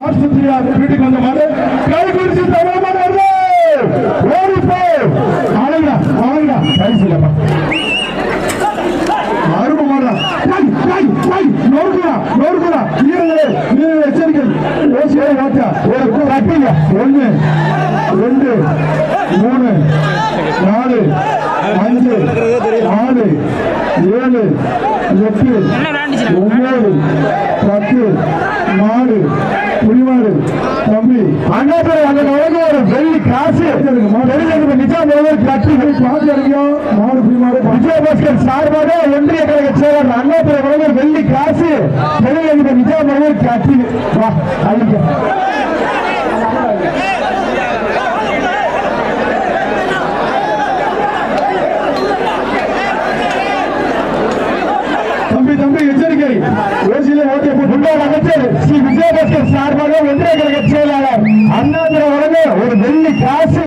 ஆஸ்பத்திரியார் வீட்டுக்கு வந்த மாடு கை தமிழ் வருது ஓடிப்போ ஆளுங்க ஆளுங்க கை சொல்லப்பா அருமை மாடா டேய் டேய் டேய் நோர்குடா நோர்குடா வீரர்களே வாத்தியா. ஒரு கட்டிங்க ஒண்ணு ரெண்டு மூணு நாலு அஞ்சு ஆறு ஏழு எட்டு ஒன்பது பத்து நாலு உலக ஒரு வெள்ளி காசு. வெளியிலிருந்து நிஜாம் ஒருவர் புலிமாடு விஜயபாஸ்கர் சார்பாக ஒன்றிய கழக செயலர் அண்ணாதுரை உலக வெள்ளி காசு. வெளியிலிருந்து நிஜாம் ஒருவர் அழிக்க தம்பி தம்பி எச்சரிக்கை. ஓசியில ஓட்டிய முன்னாள் அமைச்சர் ஸ்ரீ விஜயபாஸ்கர் சார்பாக ஒன்றிய கழக ஒரு வெள்ளி காசு.